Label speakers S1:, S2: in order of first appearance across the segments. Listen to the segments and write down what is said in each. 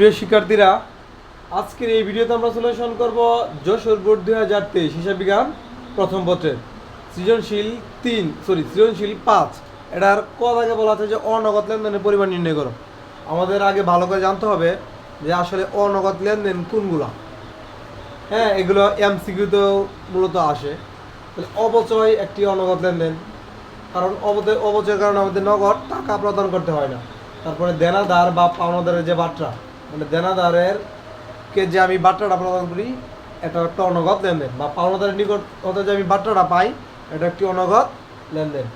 S1: প্রিয় শিক্ষার্থীরা, আজকের এই ভিডিওতে আমরা সলিউশন করব যশোর বোর্ড দুই হাজার তেইশ হিসাব বিজ্ঞান প্রথম পত্রের সৃজনশীল তিন সরি সৃজনশীল পাঁচ। এটার আগে বলা আছে যে অনগদ লেনদেনের পরিমাণ নির্ণয় করো। আমাদের আগে ভালো করে জানতে হবে যে আসলে অনগদ লেনদেন কোনগুলা। হ্যাঁ এগুলো এমসিকিউতেও মূলত আসে। তাহলে অবচয় একটি অনগদ লেনদেন। কারণ অবচয় অবচয়ের কারণে আমাদের নগদ টাকা প্রদান করতে হয় না। তারপরে দেনাদার বা পাওনাদারের যে বাট্রা মানে দেনাদারের কে যে আমি বাট্রাটা প্রদান করি, এটা একটা অনগদ লেনদেন। বা পাওনাদারের নিকট হতে যে আমি বাট্রাটা পাই, এটা একটি অনগদ লেনদেন।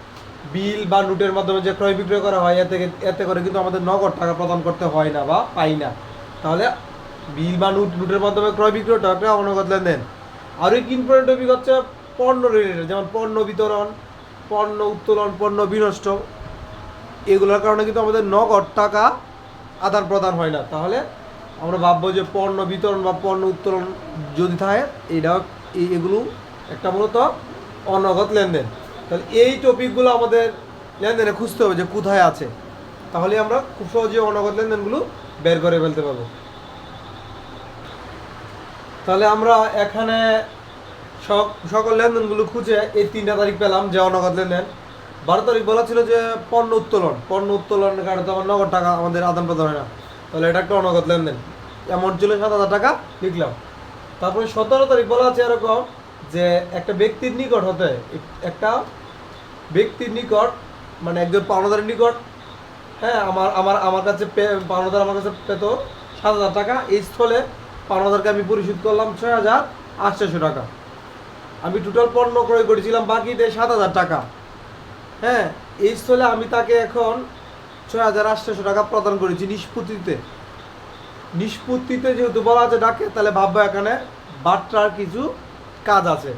S1: বিল বা নোটের মাধ্যমে যে ক্রয় বিক্রয় করা হয়, এতে এতে করে কিন্তু আমাদের নগদ টাকা প্রদান করতে হয় না বা পাই না। তাহলে বিল বা নোট নোটের মাধ্যমে ক্রয় বিক্রয়টা একটা অনগত লেনদেন। আর এক ইম্পর্টেন্ট টপিক হচ্ছে পণ্য রিলেটেড যেমন পণ্য বিতরণ, পণ্য উত্তোলন, পণ্য বিনষ্ট। এগুলোর কারণে কিন্তু আমাদের নগদ টাকা আদান প্রদান হয় না। তাহলে আমরা ভাববো যে পণ্য বিতরণ বা পণ্য উত্তোলন যদি থাকে এইটাও এই- এগুলো একটা মূলত অনগদ লেনদেন। তাহলে এই টপিকগুলো আমাদের লেনদেনে খুঁজতে হবে যে কোথায় আছে। তাহলে আমরা খুব সহজে অনগদ লেনদেনগুলো বের করে ফেলতে পারব। তাহলে আমরা এখানে সক- সকল লেনদেনগুলো খুঁজে এই তিনটা তারিখ পেলাম যে অনগদ লেনদেন। বারো তারিখ বলা ছিল যে পণ্য উত্তোলন, পণ্য উত্তোলনের কারণে তো আমার নগদ টাকা আমাদের আদান প্রদান হয় না। তাহলে এটা একটা অনগদ লেনদেন। অ্যামাউন্ট ছিল সাত হাজার টাকা, লিখলাম। তারপরে সতেরো তারিখ বলা আছে এরকম যে একটা ব্যক্তির নিকট হতে এক- একটা ব্যক্তির নিকট মানে একজন পাওনাদারের নিকট হ্যাঁ আমার আমার আমার কাছে পাওনাদার আমার কাছে পেত সাত হাজার টাকা। এই স্থলে পাওনাদারকে আমি পরিশোধ করলাম ছয় হাজার আটশোশো টাকা। আমি টোটাল পণ্য ক্রয় করেছিলাম বাকি দেয় সাত হাজার টাকা। হ্যাঁ এই স্থলে আমি তাকে এখন ছয় হাজার আটশোশো টাকা প্রদান করেছি নিষ্পত্তিতে। নিষ্পত্তিতে যেহেতু বলা আছে ডাকে, তাহলে ভাববো এখানে বাট্রার কিছু কাজ আছে।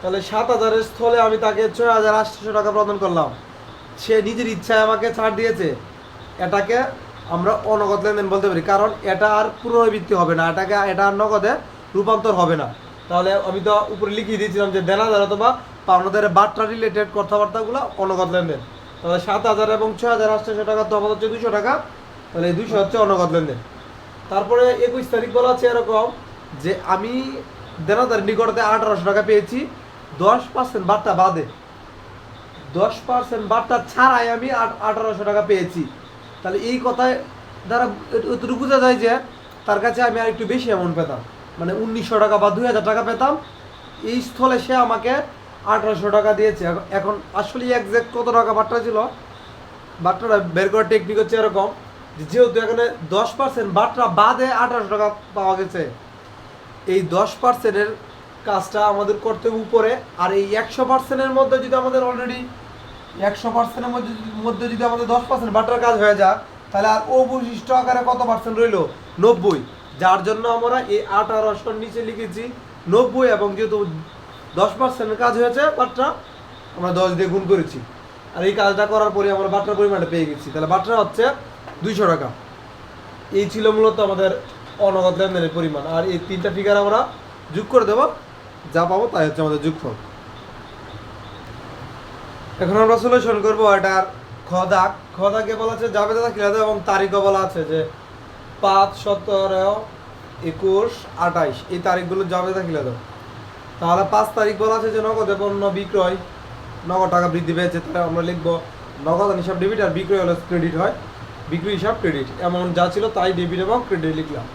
S1: তাহলে সাত হাজারের স্থলে আমি তাকে ছয় হাজার আটশোশো টাকা প্রদান করলাম। সে নিজের ইচ্ছায় আমাকে ছাড় দিয়েছে। এটাকে আমরা অনগদ লেনদেন বলতে পারি, কারণ এটা আর পুনরাবৃত্তি হবে না, এটাকে, এটা আর নগদে রূপান্তর হবে না। তাহলে আমি তো উপরে লিখিয়ে দিয়েছিলাম যে দেনাদার অথবা পাওনাদারের বাট্রা রিলেটেড কথাবার্তাগুলো অনগদ লেনদেন। তাহলে সাত হাজার এবং ছয় হাজার আটশোশো টাকা তফাৎ হচ্ছে দুশো টাকা। তাহলে এই দুশো হচ্ছে অনগদ লেনদেন। তারপরে একুশ তারিখ বলা আছে এরকম যে আমি দেনাদার নিকটতে আঠারোশো টাকা পেয়েছি, দশ পার্সেন্ট বাট্টা বাদে। দশ পার্সেন্ট বাট্টা ছাড়াই আমি আঠারোশো টাকা পেয়েছি। তাহলে এই কথায় দ্বারা এত- এতটুকু বোঝা যায় যে তার কাছে আমি আর একটু বেশি অ্যামাউন্ট পেতাম। মানে উনিশশো টাকা বা দুই হাজার টাকা পেতাম। এই স্থলে সে আমাকে আঠারোশো টাকা দিয়েছে। এখন- আসলে একজ্যাক্ট কত টাকা বাট্টা ছিল? বাট্টাটা বের করার টেকনিক হচ্ছে এরকম যেহেতু এখানে দশ পার্সেন্ট বাট্টা বাদে আঠারোশো টাকা পাওয়া গেছে, এই দশ পার্সেন্টের কাজটা আমাদের করতে উপরে। আর এই একশো পার্সেন্টের মধ্যে যদি আমাদের অলরেডি একশো পার্সেন্টের মধ্যে মধ্যে যদি আমাদের দশ পার্সেন্ট বাটার কাজ হয়ে যায়, তাহলে আর অবশিষ্ট আকারে কত পার্সেন্ট রইল? নব্বই। যার জন্য আমরা এই আঠারোশোর নিচে লিখেছি নব্বই এবং যেহেতু দশ পার্সেন্টের কাজ হয়েছে বাট্রা আমরা দশ দিয়ে গুণ করেছি। আর এই কাজটা করার পরে আমরা বাট্রার পরিমাণটা পেয়ে গেছি। তাহলে বাট্রা হচ্ছে দুইশো টাকা। এই ছিল মূলত আমাদের অনগদ লেনদেনের পরিমাণ। আর এই তিনটা ফিগার আমরা যোগ করে দেবো। যা পাবো তাই হচ্ছে আমাদের যোগফল। এখন আমরা সলিউশন করব এটার খদাক খদাকে বলা আছে জাবেদা দাখিলা দেওয়া এবং তারিখও বলা আছে যে পাঁচ সতেরো একুশ আঠাইশ। এই তারিখগুলো জাবেদা দাখিলা দেওয়া তাহলে পাঁচ তারিখ বলা আছে যে নগদে পণ্য বিক্রয়, নগদ টাকা বৃদ্ধি পেয়েছে, তাহলে আমরা লিখব নগদ হিসাব ডেবিট আর বিক্রয় হলে ক্রেডিট হয়। বিক্রি হিসাব ক্রেডিট এমন যা ছিল তাই ডেবিট এবং ক্রেডিট লিখলাম।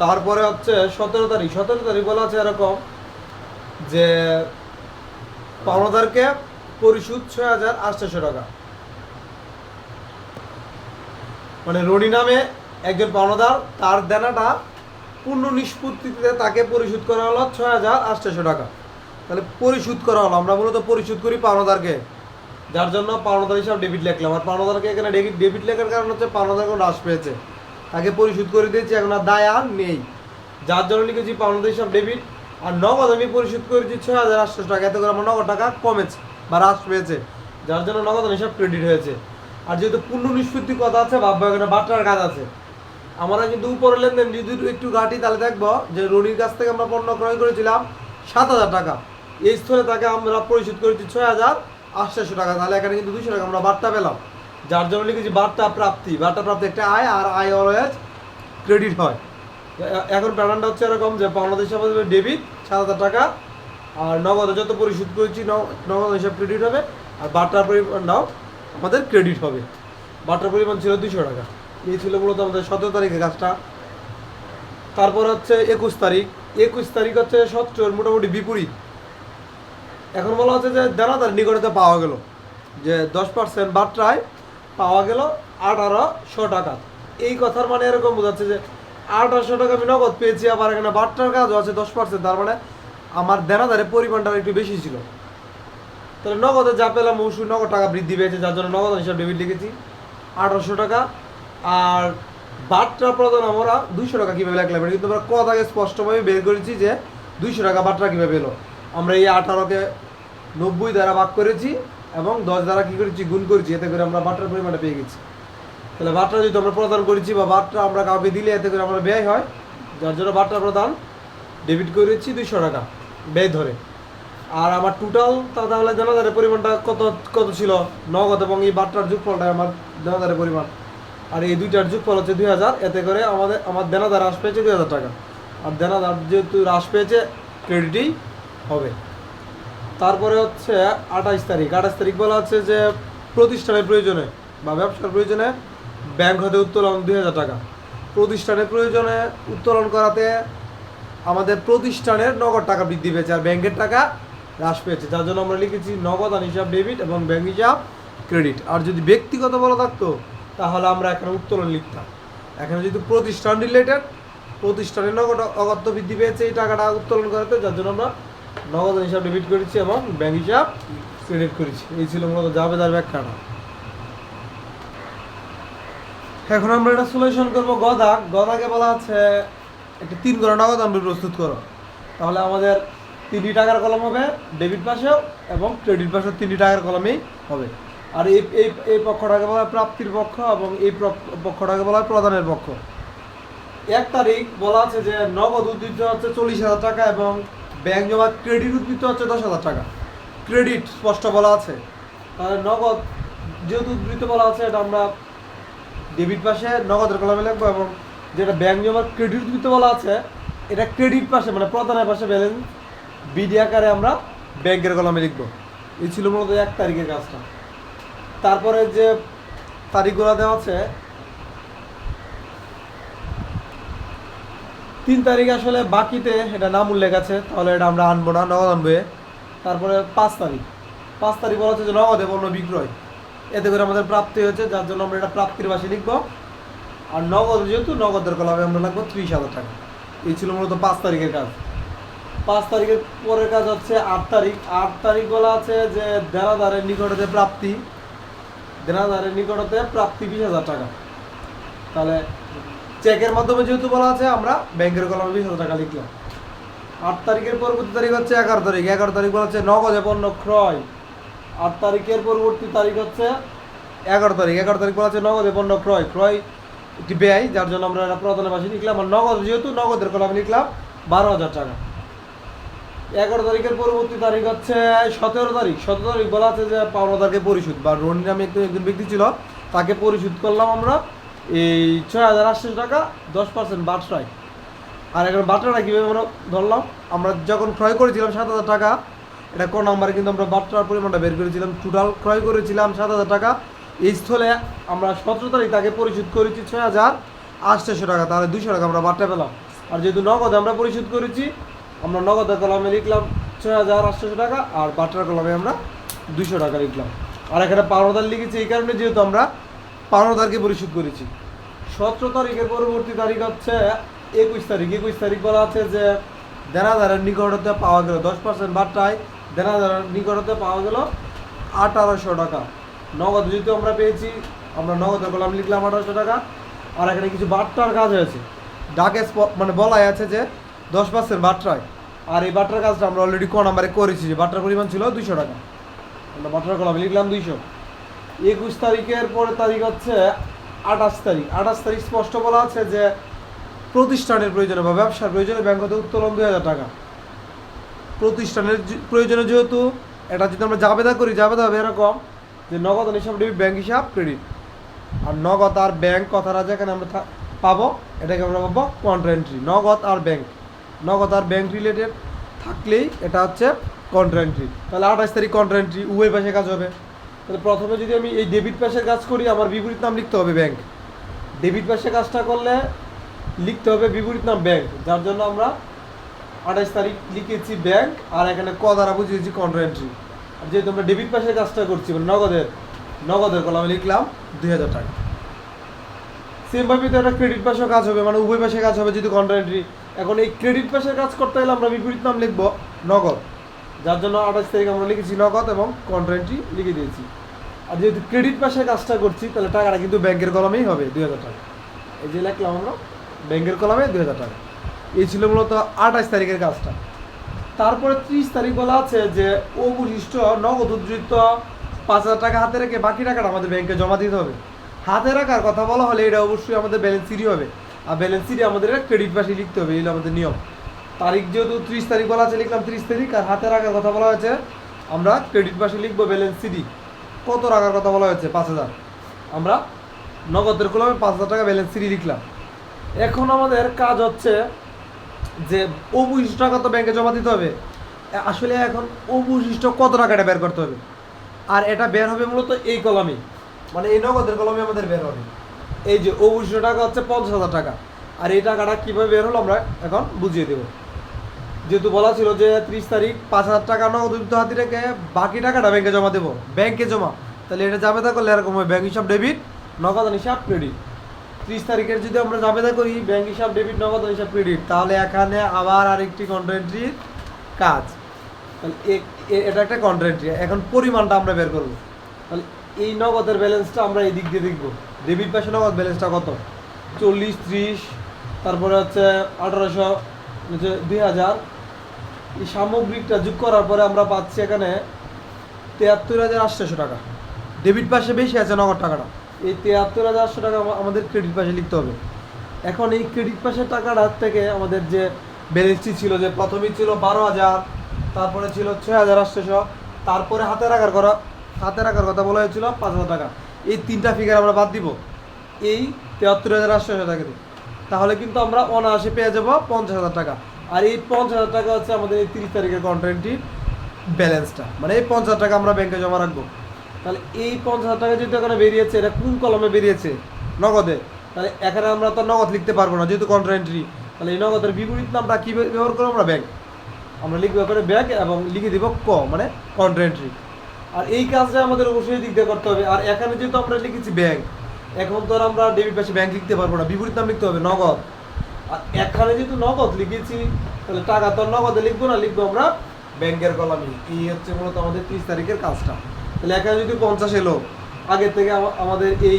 S1: তারপরে হচ্ছে সতেরো তারিখ। সতেরো তারিখ বলা আছে এরকম যে পাওনাদারকে পরিশোধ ছয় হাজার আটশোশো টাকা। মানে রনি নামে একজন পাওনাদার, তার দেনাটা পূর্ণ নিষ্পত্তিতে তাকে পরিশোধ করা হলো ছয় হাজার আটশোশো টাকা। তাহলে পরিশোধ করা হলো, আমরা মূলত পরিশোধ করি পাওনাদারকে। যার জন্য পাওনাদার হিসাব ডেবিট লিখলাম। আর পাওনাদারকে এখানে ডেবিট ডেবিট লেখার কারণ হচ্ছে পাওনাদার কোনো হ্রাস পেয়েছে। তাকে পরিশোধ করে দিয়েছি, এখন আর দায় আর নেই। যার জন্য লিখেছি পাওনাদার হিসাব ডেবিট, আর নগদ আমি পরিশোধ করেছি ছয় হাজার আটশো টাকা। এতে করে আমার নগদ টাকা কমেছে বা হ্রাস পেয়েছে, যার জন্য নগদ হিসাব ক্রেডিট হয়েছে। আর যেহেতু পূর্ণ নিষ্পত্তির কথা আছে, ভাববো এখানে বাট্টার কাজ আছে। আমরা কিন্তু উপরে লেনদেন যদি একটু ঘাটি, তাহলে দেখব যে রনির কাছ থেকে আমরা পণ্য ক্রয় করেছিলাম সাত হাজার টাকা। এই স্থলে তাকে আমরা পরিশোধ করেছি ছয় হাজার আটশোশো টাকা। তাহলে এখানে কিন্তু দুশো টাকা আমরা বার্তা পেলাম। যার জন্য লিখেছি বার্তা প্রাপ্তি। বার্তা প্রাপ্তি একটা আয়, আর আয় অলওয়েজ ক্রেডিট হয়। এখন প্যাটার্নটা হচ্ছে এরকম যে বাংলাদেশ হিসাবে ডেবিট সাত হাজার টাকা, আর নগদে যত পরিশোধ করেছি নগদ হিসাব ক্রেডিট হবে, আর বার্তার পরিমাণটাও আমাদের ক্রেডিট হবে। বার্তার পরিমাণ ছিল দুশো টাকা। এই ছিল মূলত আমাদের সতেরো তারিখের কাজটা। তারপর হচ্ছে একুশ তারিখ। একুশ তারিখ হচ্ছে সত্তর মোটামুটি বিপরীত। এখন বলা হচ্ছে যে দেনাদার নিকটতে পাওয়া গেল। যে দশ পার্সেন্ট বাট্রায় পাওয়া গেল আঠারোশো টাকা। এই কথার মানে এরকম বোঝাচ্ছে যে আঠারোশো টাকা আমি নগদ পেয়েছি, আবার এখানে বাট্রার কাজও আছে দশ পার্সেন্ট তার মানে আমার দেনাদারের পরিমাণটা একটু বেশি ছিল। তাহলে নগদে যা পেলাম, অবশ্যই নগদ টাকা বৃদ্ধি পেয়েছে, যার জন্য নগদ হিসাব ডেবিট লিখেছি। আঠারোশো টাকা আর বাট্রা প্রদান আমরা দুইশো টাকা কীভাবে লাগলাম? এটা কিন্তু আমরা কথাকে স্পষ্টভাবে বের করেছি যে দুইশো টাকা বাট্রা কীভাবে এলো। আমরা এই আঠারোকে নব্বই দ্বারা ভাগ করেছি এবং দশ দ্বারা কী করেছি? গুণ করেছি। এতে করে আমরা বাট্রার পরিমাণটা পেয়ে গেছি। তাহলে বাট্রা যদি আমরা প্রদান করেছি বা বাট্রা আমরা কাউকে দিলে এতে করে আমরা ব্যয় হয়, যার জন্য বাট্রা প্রদান ডেবিট করেছি দুইশো টাকা ব্যয় ধরে। আর আমার টোটাল তাহলে দেনাদারের পরিমাণটা কত কত ছিল? নগদ এবং এই বাট্টার যোগফলটা আমার দেনাদারের পরিমাণ। আর এই দুইটার যোগফল হচ্ছে দুই হাজার, এতে করে আমাদের, আমার দেনাদার হ্রাস পেয়েছে দুই হাজার টাকা। আর দেনাদার যেহেতু হ্রাস পেয়েছে, ক্রেডিটই হবে। তারপরে হচ্ছে আঠাইশ তারিখ। আঠাশ তারিখ বলা হচ্ছে যে প্রতিষ্ঠানের প্রয়োজনে বা ব্যবসার প্রয়োজনে ব্যাংক হতে উত্তোলন দুই হাজার টাকা। প্রতিষ্ঠানের প্রয়োজনে উত্তোলন করাতে আমাদের প্রতিষ্ঠানের নগদ টাকা বৃদ্ধি পেয়েছে আর ব্যাংকের টাকা হ্রাস পেয়েছে। যার জন্য আমরা লিখেছি নগদ আর হিসাব ডেবিট এবং ব্যাংক হিসাব ক্রেডিট। আর যদি ব্যক্তিগত বলা থাকতো তাহলে আমরা এখানে উত্তোলন লিখতাম। এখানে যেহেতু প্রতিষ্ঠান রিলেটেড প্রতিষ্ঠানের নগদ অগত্য বৃদ্ধি পেয়েছে এই টাকাটা উত্তোলন করাতে, যার জন্য আমরা নগদ হিসাব ডেবিট করেছি এবং ব্যাংক হিসাব ক্রেডিট করেছি। এই ছিল মূলত জাবেদার ব্যাখ্যাটা। এখন আমরা এটা সলিউশন করব গদা গদাকে বলা হচ্ছে একটা তিন করে নগদ আমরা প্রস্তুত করো। তাহলে আমাদের তিনটি টাকার কলম হবে ডেবিট পাশেও এবং ক্রেডিট পাশেও তিনটি টাকার কলমেই হবে। আর এই এই এই পক্ষটাকে বলা হয় প্রাপ্তির পক্ষ এবং এই পক্ষটাকে বলা হয় প্রদানের পক্ষ। এক তারিখ বলা আছে যে নগদ উদ্বৃত্ত হচ্ছে চল্লিশ হাজার টাকা এবং ব্যাংক জমা ক্রেডিট উদ্বৃত্ত হচ্ছে দশ হাজার টাকা। ক্রেডিট স্পষ্ট বলা আছে। তাহলে নগদ যেহেতু উদ্বৃত্ত বলা আছে, এটা আমরা ডেবিট পাশে নগদের কলমে লিখব এবং যেটা ব্যাংক জমার ক্রেডিট দিতে বলা আছে, এটা ক্রেডিট পাশে মানে প্রধানের পাশে ব্যালেন্স বিডি আকারে আমরা ব্যাংকের কলমে লিখব। এই ছিল মূলত এক তারিখের কাজটা। তারপরে যে তারিখগুলো দেওয়া আছে, তিন তারিখ আসলে বাকিতে এটা নাম উল্লেখ আছে, তাহলে এটা আমরা আনব না, নগদ আনবে। তারপরে পাঁচ তারিখ। পাঁচ তারিখ বলা হচ্ছে যে নগদে পণ্য বিক্রয়। এতে করে আমাদের প্রাপ্তি হয়েছে, যার জন্য আমরা এটা প্রাপ্তির বাসে লিখব। আর নগদ যেহেতু নগদের কলামে আমরা লাগবো ত্রিশ হাজার টাকা। এই ছিল মূলত পাঁচ তারিখের কাজ। পাঁচ তারিখের পরের কাজ হচ্ছে আট তারিখ। আট তারিখ বলা আছে যে দেনাদারের নিকটতে প্রাপ্তি। দেনাদারের নিকটতে প্রাপ্তি বিশ হাজার টাকা। তাহলে চেকের মাধ্যমে যেহেতু বলা আছে, আমরা ব্যাংকের কলমে বিশ হাজার টাকা লিখলাম। আট তারিখের পরবর্তী তারিখ হচ্ছে এগারো তারিখ। এগারো তারিখ বলা হচ্ছে নগদে পণ্য ক্রয়। আট তারিখের পরবর্তী তারিখ হচ্ছে এগারো তারিখ। এগারো তারিখ বলা হচ্ছে নগদে পণ্য ক্রয়। ক্রয় একটি ব্যয়, যার জন্য আমরা প্রধানের মাসে লিখলাম। আর নগদ, যেহেতু নগদের কলমে লিখলাম, বারো হাজার টাকা। এগারো তারিখের পরবর্তী তারিখ হচ্ছে সতেরো তারিখ। সতেরো তারিখ বলা আছে যে পাওনা পাওনাদারকে পরিশোধ। বা রনি নামে একজন একজন ব্যক্তি ছিল, তাকে পরিশোধ করলাম আমরা। এই ছয় হাজার আটশো টাকা, দশ পার্সেন্ট বাট্রায় আর এখন বাট্রাটা কীভাবে আমরা ধরলাম? আমরা যখন ক্রয় করেছিলাম সাত হাজার টাকা, এটা কোন নাম্বারে কিন্তু আমরা বাট্রার পরিমাণটা বের করেছিলাম। টোটাল ক্রয় করেছিলাম সাত হাজার টাকা। এই স্থলে আমরা সতেরো তারিখ তাকে পরিশোধ করেছি ছয় হাজার আটশোশো টাকা। তাহলে দুশো টাকা আমরা বাট্রা পেলাম। আর যেহেতু নগদ আমরা পরিশোধ করেছি আমরা নগদের কলমে লিখলাম ছয় হাজার আটশোশো টাকা আর বাটার কলমে আমরা দুশো টাকা লিখলাম। আর এখানে পাওনাদার লিখেছি এই কারণে যেহেতু আমরা পাওনাদারকে পরিশোধ করেছি। সতেরো তারিখের পরবর্তী তারিখ হচ্ছে একুশ তারিখ। একুশ তারিখ বলা আছে যে দেনাদারের নিকটতে পাওয়া গেল দশ পার্সেন্ট বাট্টায় দেনাদারের নিকটতে পাওয়া গেল আঠারোশো টাকা। নগদ যেহেতু আমরা পেয়েছি, আমরা নগদ কলাম লিখলাম আঠারোশো টাকা। আর এখানে কিছু বাট্টার কাজ হয়েছে। ডাকে মানে বলাই আছে যে দশ পার্সেন্ট বাট্রায়। আর এই বাট্রার কাজটা আমরা অলরেডি ক নাম্বারে করেছি, যে বাট্রার পরিমাণ ছিল দুইশো টাকা। আমরা বাট্রার কলাম লিখলাম দুইশো। একুশ তারিখের পরের তারিখ হচ্ছে আঠাশ তারিখ। আঠাশ তারিখ স্পষ্ট বলা আছে যে প্রতিষ্ঠানের প্রয়োজনে বা ব্যবসার প্রয়োজনে ব্যাংক হতে উত্তোলন দুই হাজার টাকা। প্রতিষ্ঠানের প্রয়োজনে যেহেতু এটা যদি আমরা জাবেদা করি, জাবেদা হবে এরকম যে নগদ হিসাব ডেবিট ব্যাংক হিসাব ক্রেডিট আর নগদ আর ব্যাংক কথাটা যেখানে আমরা পাবো, এটাকে আমরা পাবো কন্ট্রা এন্ট্রি নগদ আর ব্যাংক নগদ আর ব্যাংক রিলেটেড থাকলেই এটা হচ্ছে কন্ট্রা এন্ট্রি তাহলে আঠাশ তারিখ কন্ট্রা এন্ট্রি উভয় পাশে কাজ হবে। তাহলে প্রথমে যদি আমি এই ডেবিট পাশের কাজ করি, আমার বিপরীত নাম লিখতে হবে ব্যাংক ডেবিট পাশে কাজটা করলে লিখতে হবে বিপরীত নাম ব্যাংক যার জন্য আমরা আঠাশ তারিখ লিখেছি ব্যাংক আর এখানে ক দ্বারা বুঝিয়েছি কন্ট্রা আর যেহেতু আমরা ডেবিট পাশের কাজটা করছি মানে নগদের নগদের কলামে লিখলাম দুই হাজার টাকা। সেমভাবে তো একটা ক্রেডিট পাশেও কাজ হবে মানে উভয় পাশে কাজ হবে যেহেতু কন্ট্রা এন্ট্রি এখন এই ক্রেডিট পাশের কাজ করতে গেলে আমরা বিপরীত নাম লিখব নগদ। যার জন্য আঠাশ তারিখ আমরা লিখেছি নগদ এবং কন্ট্রা এন্ট্রি লিখে দিয়েছি। আর যেহেতু ক্রেডিট পাশে কাজটা করছি, তাহলে টাকাটা কিন্তু ব্যাংকের কলমেই হবে, দুই হাজার টাকা। এই যে লিখলাম আমরা, ব্যাংকের কলমে দুই হাজার টাকা। এই ছিল মূলত আঠাশ তারিখের কাজটা। তারপরে ত্রিশ তারিখ বলা আছে যে, অবশিষ্ট নগদ উদ্ধৃত পাঁচ হাজার টাকা হাতে রেখে বাকি টাকাটা আমাদের ব্যাংকে জমা দিতে হবে। হাতে রাখার কথা বলা হলে এটা অবশ্যই আমাদের ব্যালেন্স সিটি হবে। আর ব্যালেন্স সিটি আমাদের ক্রেডিট পাশে লিখতে হবে, এই আমাদের নিয়ম। তারিখ যেহেতু ত্রিশ তারিখ বলা আছে, লিখলাম ত্রিশ তারিখ, আর হাতে রাখার কথা বলা হয়েছে, আমরা ক্রেডিট পাশে লিখব ব্যালেন্স সিটি কত রাখার কথা বলা হয়েছে? পাঁচ হাজার। আমরা নগদের কলমে পাঁচ হাজার টাকা ব্যালেন্স সিটি লিখলাম। এখন আমাদের কাজ হচ্ছে যে অবশিষ্ট টাকা তো ব্যাংকে জমা দিতে হবে। আসলে এখন অবশিষ্ট কত টাকাটা বের করতে হবে? আর এটা বের হবে মূলত এই কলমে। মানে এই নগদের কলমে আমাদের বের হবে। এই যে অবশিষ্ট টাকা হচ্ছে পঞ্চাশ হাজার টাকা। আর এই টাকাটা কীভাবে বের হলো আমরা এখন বুঝিয়ে দেবো। যেহেতু বলা ছিল যে ত্রিশ তারিখ পাঁচ হাজার টাকা নগদ উদ্ধৃত হাতি রেখে বাকি টাকাটা ব্যাংকে জমা দেবো। ব্যাংকে জমা। তাহলে এটা জাবেদা করলে এরকম হবে ব্যাংক হিসাব ডেবিট, নগদ হিসাব ক্রেডিট। ত্রিশ তারিখের যদি আমরা জাবেদা করি, ব্যাংক হিসাব ডেবিট, নগদ হিসাব ক্রেডিট, তাহলে এখানে আবার আরেকটি কন্ট্রেন্ট্রির কাজ। তাহলে এটা একটা কন্ট্রেন্ট্রি এখন পরিমাণটা আমরা বের করব। তাহলে এই নগদের ব্যালেন্সটা আমরা এই দিক দিয়ে দেখব। ডেবিট পাশে নগদ ব্যালেন্সটা কত? চল্লিশ, ত্রিশ, তারপরে হচ্ছে আঠারোশো, হচ্ছে দুই হাজার। এই সামগ্রিকটা যোগ করার পরে আমরা পাচ্ছি এখানে তেহাত্তর হাজার আটশোশো টাকা। ডেবিট পাশে বেশি আছে নগদ টাকাটা। এই তেহাত্তর হাজার আটশো টাকা আমাদের ক্রেডিট পাশে লিখতে হবে। এখন এই ক্রেডিট পাশের টাকাটা থেকে আমাদের যে ব্যালেন্সটি ছিল যে প্রথমেই ছিল বারো হাজার, তারপরে ছিল ছয় হাজার আটশোশো তারপরে হাতে রাখার করা হাতে রাখার কথা বলা হয়েছিল পাঁচ হাজার টাকা। এই তিনটা ফিগার আমরা বাদ দিব। এই তেহাত্তর হাজার আটশোশো টাকা দিয়ে। তাহলে কিন্তু আমরা অনায়াসে পেয়ে যাব পঞ্চাশ হাজার টাকা। আর এই পঞ্চাশ হাজার টাকা হচ্ছে আমাদের এই তিরিশ তারিখের কন্ট্রেন্টটির ব্যালেন্সটা মানে এই পঞ্চাশ টাকা আমরা ব্যাংকে জমা রাখব। তাহলে এই পঞ্চাশ হাজার টাকা যেহেতু এখানে বেরিয়েছে, এটা কোন কলমে বেরিয়েছে? নগদে। তাহলে এখানে আমরা তো নগদ লিখতে পারব না, যেহেতু কন্ট্রেন্ট্রি তাহলে এই নগদের বিপরীত নামটা কী ব্যবহার করব আমরা ব্যাংক আমরা লিখব এখানে ব্যাংক এবং লিখে দিব ক মানে কন্ট্রেন্ট্রি আর এই কাজটা আমাদের অবশ্যই দিক দিয়ে করতে হবে। আর এখানে যেহেতু আমরা লিখেছি ব্যাংক এখন তো আমরা ডেবিট পাশে ব্যাংক লিখতে পারব না, বিপরীত নাম লিখতে হবে, নগদ। আর এখানে যেহেতু নগদ লিখেছি, তাহলে টাকা তো নগদে লিখব না, লিখব আমরা ব্যাংকের কলামে। এই হচ্ছে মূলত আমাদের তিরিশ তারিখের কাজটা। তাহলে এখানে যদি পঞ্চাশ এলো, আগে থেকে আমাদের এই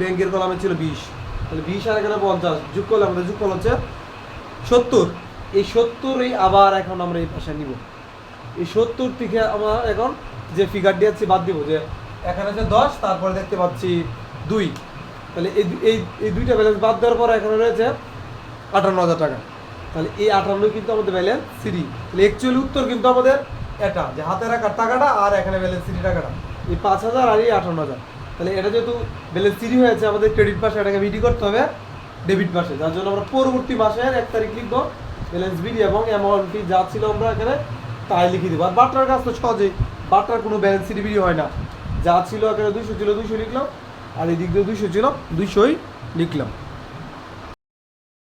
S1: ব্যাংকের কলামে ছিল বিশ। তাহলে বিশ আর এখানে পঞ্চাশ, যোগ করলে আমাদের যোগ হচ্ছে সত্তর। এই সত্তরই আবার এখন আমরা এই পাশে নিব। এই সত্তর থেকে আমরা এখন যে ফিগার দিয়েছি বাদ দিব যে এখানে যে দশ, তারপরে দেখতে পাচ্ছি দুই। তাহলে এই এই এই দুইটা ব্যালেন্স বাদ দেওয়ার পর এখানে রয়েছে আটান্ন হাজার টাকা। তাহলে এই আটান্ন কিন্তু আমাদের ব্যালেন্স সিডি তাহলে অ্যাকচুয়ালি উত্তর কিন্তু আমাদের এটা, যে হাতে রাখার টাকাটা আর এখানে ব্যালেন্স সিডি টাকাটা। এই পাঁচ হাজার আর এই আটান্ন হাজার। তাহলে এটা যেহেতু ব্যালেন্স সিডি হয়েছে, আমাদের ক্রেডিট পাশে এটাকে বিডি করতে হবে ডেবিট পাশে যার জন্য আমরা পরবর্তী মাসের এক তারিখ লিখব ব্যালেন্স বিডি এবং অ্যামাউন্টটি যা ছিল আমরা এখানে তাই লিখে দিব। আর বাটার কাজ তো সহজেই। বাটার কোনো ব্যালেন্স সিডি বিডি হয় না। যা ছিল একেবারে দুইশো ছিল দুইশো লিখলাম, আর এই দিক দিয়ে দুইশো ছিল, দুইশোই লিখলাম।